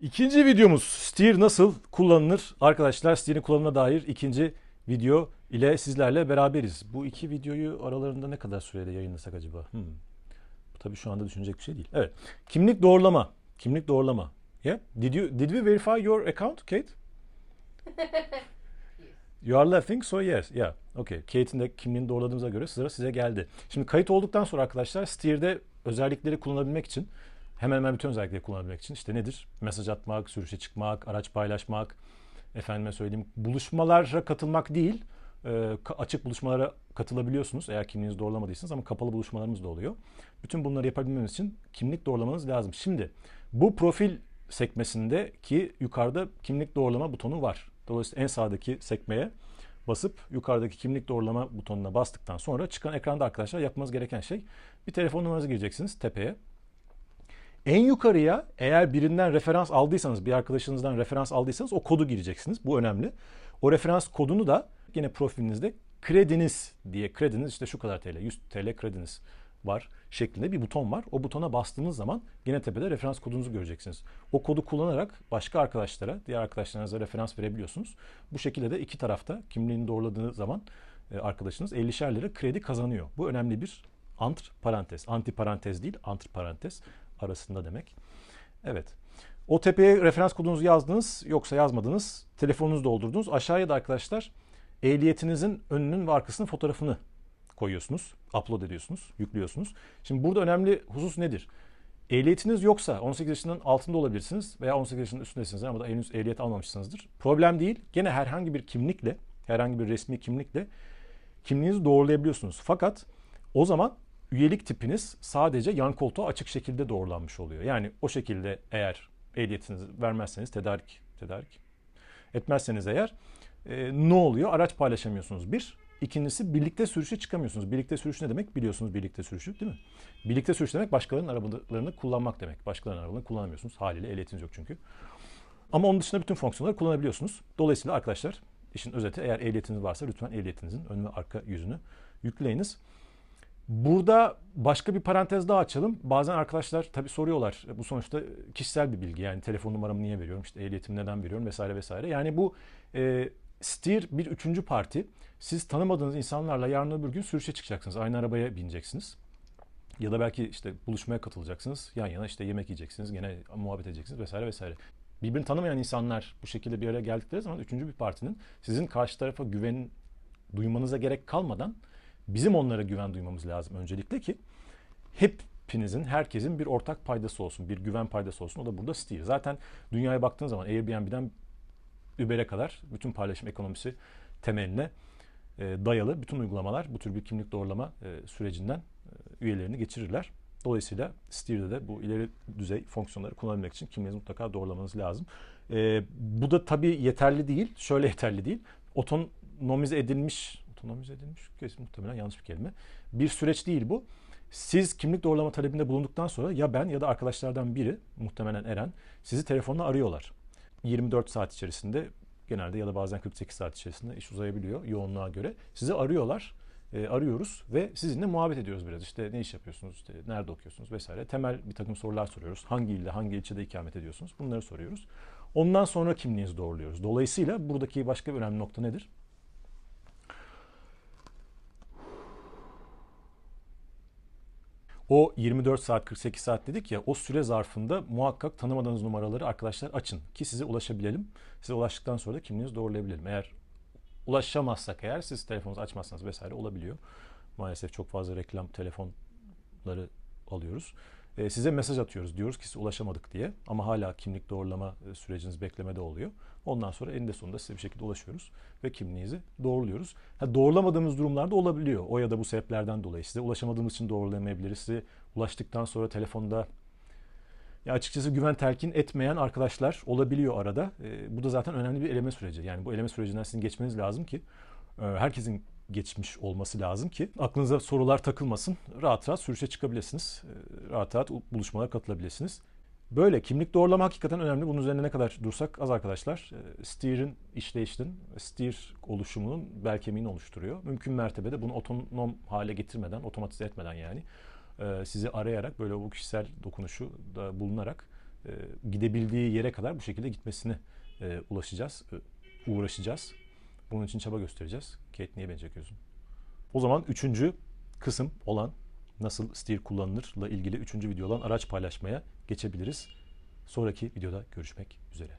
İkinci videomuz Steer nasıl kullanılır? Arkadaşlar Steer'in kullanımına dair ikinci video ile sizlerle beraberiz. Bu iki videoyu aralarında ne kadar süreyle yayınlasak acaba? Hmm. Bu tabii şu anda düşünecek bir şey değil. Evet. Kimlik doğrulama. Kimlik doğrulama. Yeah. Did you did we verify your account, Kate? You are laughing so yes. Yeah. Okay. Kate'in de kimliğini doğruladığımıza göre sıra size geldi. Şimdi kayıt olduktan sonra arkadaşlar Steer'de özellikleri kullanabilmek için hemen hemen bütün özellikleri kullanabilmek için işte nedir? Mesaj atmak, sürüşe çıkmak, araç paylaşmak, efendime söyleyeyim buluşmalara katılmak değil, e, açık buluşmalara katılabiliyorsunuz eğer kimliğinizi doğrulamadıysanız ama kapalı buluşmalarımız da oluyor. Bütün bunları yapabilmeniz için kimlik doğrulamanız lazım. Şimdi bu profil sekmesinde ki yukarıda kimlik doğrulama butonu var. Dolayısıyla en sağdaki sekmeye basıp yukarıdaki kimlik doğrulama butonuna bastıktan sonra çıkan ekranda arkadaşlar yapmanız gereken şey bir telefon numaranızı gireceksiniz tepeye. En yukarıya eğer birinden referans aldıysanız, bir arkadaşınızdan referans aldıysanız o kodu gireceksiniz. Bu önemli. O referans kodunu da yine profilinizde krediniz diye, krediniz işte şu kadar TL, 100 TL krediniz var şeklinde bir buton var. O butona bastığınız zaman yine tepede referans kodunuzu göreceksiniz. O kodu kullanarak başka arkadaşlara, diğer arkadaşlarınıza referans verebiliyorsunuz. Bu şekilde de iki tarafta kimliğini doğruladığı zaman e, arkadaşınız 50'şer lira kredi kazanıyor. Bu önemli bir antr parantez. Anti parantez değil, antr parantez arasında demek. Evet. O tepeye referans kodunuzu yazdınız yoksa yazmadınız. Telefonunuzu doldurdunuz. Aşağıya da arkadaşlar ehliyetinizin önünün ve arkasının fotoğrafını koyuyorsunuz. Upload ediyorsunuz, yüklüyorsunuz. Şimdi burada önemli husus nedir? Ehliyetiniz yoksa 18 yaşının altında olabilirsiniz veya 18 yaşının üstündesiniz ama da henüz ehliyet almamışsınızdır. Problem değil. Gene herhangi bir kimlikle, herhangi bir resmi kimlikle kimliğinizi doğrulayabiliyorsunuz. Fakat o zaman üyelik tipiniz sadece yan koltuğa açık şekilde doğrulanmış oluyor. Yani o şekilde eğer ehliyetinizi vermezseniz tedarik tedarik etmezseniz eğer e, ne oluyor? Araç paylaşamıyorsunuz. Bir. İkincisi birlikte sürüşe çıkamıyorsunuz. Birlikte sürüş ne demek? Biliyorsunuz birlikte sürüşü değil mi? Birlikte sürüş demek başkalarının arabalarını kullanmak demek. Başkalarının arabalarını kullanamıyorsunuz. Haliyle ehliyetiniz yok çünkü. Ama onun dışında bütün fonksiyonları kullanabiliyorsunuz. Dolayısıyla arkadaşlar işin özeti eğer ehliyetiniz varsa lütfen ehliyetinizin ön ve arka yüzünü yükleyiniz. Burada başka bir parantez daha açalım. Bazen arkadaşlar tabii soruyorlar. Bu sonuçta kişisel bir bilgi. Yani telefon numaramı niye veriyorum? İşte ehliyetimi neden veriyorum? Vesaire vesaire. Yani bu e, Steer bir üçüncü parti. Siz tanımadığınız insanlarla yarın öbür gün sürüşe çıkacaksınız. Aynı arabaya bineceksiniz. Ya da belki işte buluşmaya katılacaksınız. Yan yana işte yemek yiyeceksiniz. Gene muhabbet edeceksiniz vesaire vesaire. Birbirini tanımayan insanlar bu şekilde bir araya geldikleri zaman üçüncü bir partinin sizin karşı tarafa güven duymanıza gerek kalmadan bizim onlara güven duymamız lazım öncelikle ki hepinizin, herkesin bir ortak paydası olsun, bir güven paydası olsun. O da burada Steer. Zaten dünyaya baktığın zaman Airbnb'den Uber'e kadar bütün paylaşım ekonomisi temeline e, dayalı bütün uygulamalar bu tür bir kimlik doğrulama e, sürecinden e, üyelerini geçirirler. Dolayısıyla Steer'de de bu ileri düzey fonksiyonları kullanabilmek için kimliğinizi mutlaka doğrulamanız lazım. E, bu da tabii yeterli değil. Şöyle yeterli değil. Otonomize edilmiş, otonomize edilmiş kesin muhtemelen yanlış bir kelime. Bir süreç değil bu. Siz kimlik doğrulama talebinde bulunduktan sonra ya ben ya da arkadaşlardan biri, muhtemelen Eren, sizi telefonla arıyorlar. 24 saat içerisinde genelde ya da bazen 48 saat içerisinde iş uzayabiliyor yoğunluğa göre. Sizi arıyorlar, e, arıyoruz ve sizinle muhabbet ediyoruz biraz. İşte ne iş yapıyorsunuz, işte nerede okuyorsunuz vesaire. Temel bir takım sorular soruyoruz. Hangi ilde, hangi ilçede ikamet ediyorsunuz? Bunları soruyoruz. Ondan sonra kimliğinizi doğruluyoruz. Dolayısıyla buradaki başka bir önemli nokta nedir? O 24 saat 48 saat dedik ya o süre zarfında muhakkak tanımadığınız numaraları arkadaşlar açın ki size ulaşabilelim. Size ulaştıktan sonra da kimliğinizi doğrulayabilelim. Eğer ulaşamazsak eğer siz telefonunuzu açmazsanız vesaire olabiliyor. Maalesef çok fazla reklam telefonları alıyoruz. Ee, size mesaj atıyoruz diyoruz ki size ulaşamadık diye ama hala kimlik doğrulama e, süreciniz beklemede oluyor. Ondan sonra eninde sonunda size bir şekilde ulaşıyoruz ve kimliğinizi doğruluyoruz. Ha, doğrulamadığımız durumlarda olabiliyor. O ya da bu sebeplerden dolayı size ulaşamadığımız için doğrulayamayabiliriz. Size ulaştıktan sonra telefonda ya açıkçası güven telkin etmeyen arkadaşlar olabiliyor arada. E, bu da zaten önemli bir eleme süreci. Yani bu eleme sürecinden sizin geçmeniz lazım ki e, herkesin geçmiş olması lazım ki aklınıza sorular takılmasın. Rahat rahat sürüşe çıkabilirsiniz. E, rahat rahat buluşmalara katılabilirsiniz. Böyle kimlik doğrulama hakikaten önemli. Bunun üzerine ne kadar dursak az arkadaşlar. E, Steer'in işleyişinin, Steer oluşumunun bel kemiğini oluşturuyor. Mümkün mertebede bunu otonom hale getirmeden, otomatize etmeden yani e, sizi arayarak böyle bu kişisel dokunuşu da bulunarak e, gidebildiği yere kadar bu şekilde gitmesine e, ulaşacağız, uğraşacağız. Bunun için çaba göstereceğiz. Kate niye beni çekiyorsun? O zaman üçüncü kısım olan nasıl steer kullanılırla ilgili üçüncü video olan araç paylaşmaya geçebiliriz. Sonraki videoda görüşmek üzere.